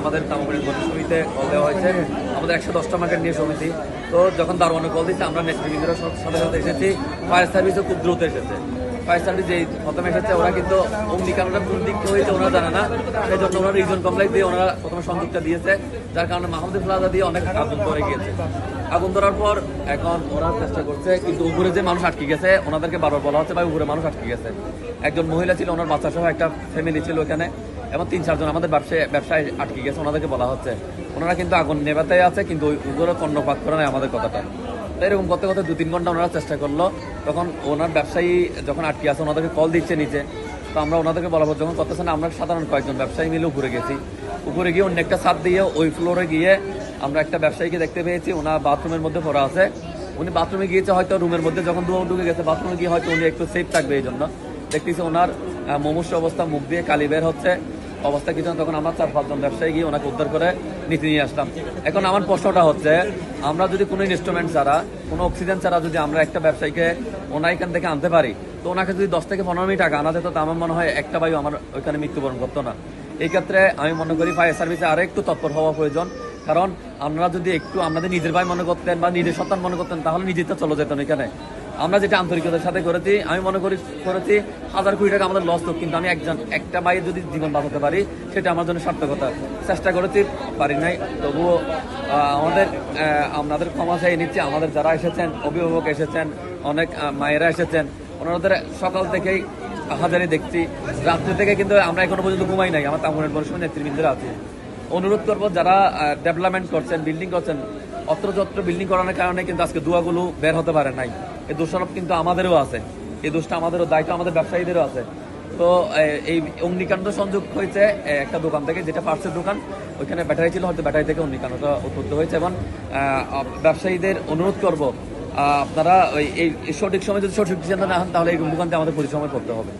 আমাদের গতি সমিতিতে কল দেওয়া হয়েছে। আমাদের একশো দশটা মার্কেট নিয়ে সমিতি। তো যখন দারোয়ানে কল দিচ্ছে, আমরা নেতৃবৃন্দরা সাথে সাথে এসেছি। ফায়ার সার্ভিসও খুব দ্রুত এসেছে। ফায়ার সার্ভিস যেই প্রথমে এসেছে, ওরা কিন্তু অগ্নিকাণ্ডটা কোন দিক হয়েছে ওনারা জানে না। সেই জন্য ওনারা রিজন কমপ্লেক্স দিয়ে ওনারা প্রথমে সংযুক্তা দিয়েছে। যার কারণে মাহমুদুল প্লাজা দিয়ে অনেক আগুন ধরে গিয়েছে। আগুন ধরার পর এখন ওরা চেষ্টা করছে, কিন্তু উপরে যে মানুষ আটকে গেছে, ওনাদেরকে বারবার বলা হচ্ছে, ভাই, উপরে মানুষ আটকে গেছে। একজন মহিলা ছিল, ওনার বাচ্চা সহ একটা ফ্যামিলি ছিল ওখানে। এবং তিন, চারজন আমাদের ব্যবসায় ব্যবসায় আটকে গেছে, ওনাদেরকে বলা হচ্ছে। ওনারা কিন্তু আগুন নেভাতে আছে, কিন্তু ওই উপরে কর্ণপাত করে নেয় আমাদের কথাটা। তো এরকম করতে করতে দু, তিন ঘণ্টা ওনারা চেষ্টা করল। তখন ওনার ব্যবসায়ী যখন আটকে আছে, ওনাদেরকে কল দিচ্ছে নিচে। তো আমরা ওনাদেরকে বলাবো, যখন করতেছে না আমরা সাধারণ কয়েকজন ব্যবসায়ী মিলে উপরে গেছি। উপরে গিয়ে অন্য একটা ছাদ দিয়ে ওই ফ্লোরে গিয়ে আমরা একটা ব্যবসায়ীকে দেখতে পেয়েছি ওনার বাথরুমের মধ্যে পড়া আছে। উনি বাথরুমে গিয়েছে হয়তো রুমের মধ্যে, যখন দুয়ার ঢুকে গেছে বাথরুমে গিয়ে হয়তো উনি একটু সেফ থাকবে এই জন্য। দেখতেছি ওনার মুমূর্ষ অবস্থা, মুখ দিয়ে কালি বের হচ্ছে। অবস্থা কিছু তখন আমরা চার পাঁচজন ব্যবসায়ী গিয়ে ওনাকে উদ্ধার করে নিতে নিয়ে আসলাম। এখন আমার প্রশ্নটা হচ্ছে, আমরা যদি কোনো ইনস্ট্রুমেন্ট ছাড়া, কোনো অক্সিজেন ছাড়া যদি আমরা একটা ব্যবসায়ীকে ওনার এখান থেকে আনতে পারি, তো ওনাকে যদি দশ থেকে পনেরো মিনিট আগে আনা যেত, তো আমার মনে হয় একটা বায়ু আমার ওইখানে মৃত্যুবরণ করতো না। এই ক্ষেত্রে আমি মনে করি ফায়ার সার্ভিসে আরও একটু তৎপর হওয়া প্রয়োজন। কারণ আপনারা যদি একটু আপনাদের নিজের ভাই মনে করতেন বা নিজের সন্তান মনে করতেন, তাহলে নিজেরটা চলে যেতেন এখানে। আমরা যেটা আন্তরিকতার সাথে করেছি, আমি মনে করি করেছি, হাজার কোটি টাকা আমাদের লস হোক, কিন্তু আমি একজন, একটা ভাইয়ের যদি জীবন বাঁচাতে পারি, সেটা আমার জন্য সার্থকতা। চেষ্টা করেছি, পারি নাই, তবুও আমাদের আপনাদের ক্ষমা চাই নিচ্ছি। আমাদের যারা এসেছেন, অভিভাবক এসেছেন, অনেক মায়েরা এসেছেন, ওনাদের সকাল থেকেই হাজারে দেখছি। রাত্রি থেকে কিন্তু আমরা এখনও পর্যন্ত ঘুমাই নাই, আমার তামুনের বর্ষণ নেতৃবৃন্দরা আছে। অনুরোধ করব, যারা ডেভেলপমেন্ট করছেন বিল্ডিং করছেন অত্রযত্র বিল্ডিং করানোর কারণে কিন্তু আজকে দুয়াগুলো বের হতে পারে নাই। এই দোষারোপ কিন্তু আমাদেরও আছে। এই দোষটা আমাদেরও, দায়িত্ব আমাদের ব্যবসায়ীদেরও আছে। তো এই অগ্নিকাণ্ড সংযোগ হয়েছে একটা দোকান থেকে, যেটা পার্সের দোকান, ওইখানে ব্যাটারি ছিল, হয়তো ব্যাটারি থেকে অগ্নিকাণ্ডটা উৎপত্তি হয়েছে এবং ব্যবসায়ীদের অনুরোধ করব আপনারা ওই, এই সঠিক সময় যদি সঠিক সিদ্ধান্ত না হন তাহলে এই দোকানতে আমাদের পরিশ্রমে করতে হবে।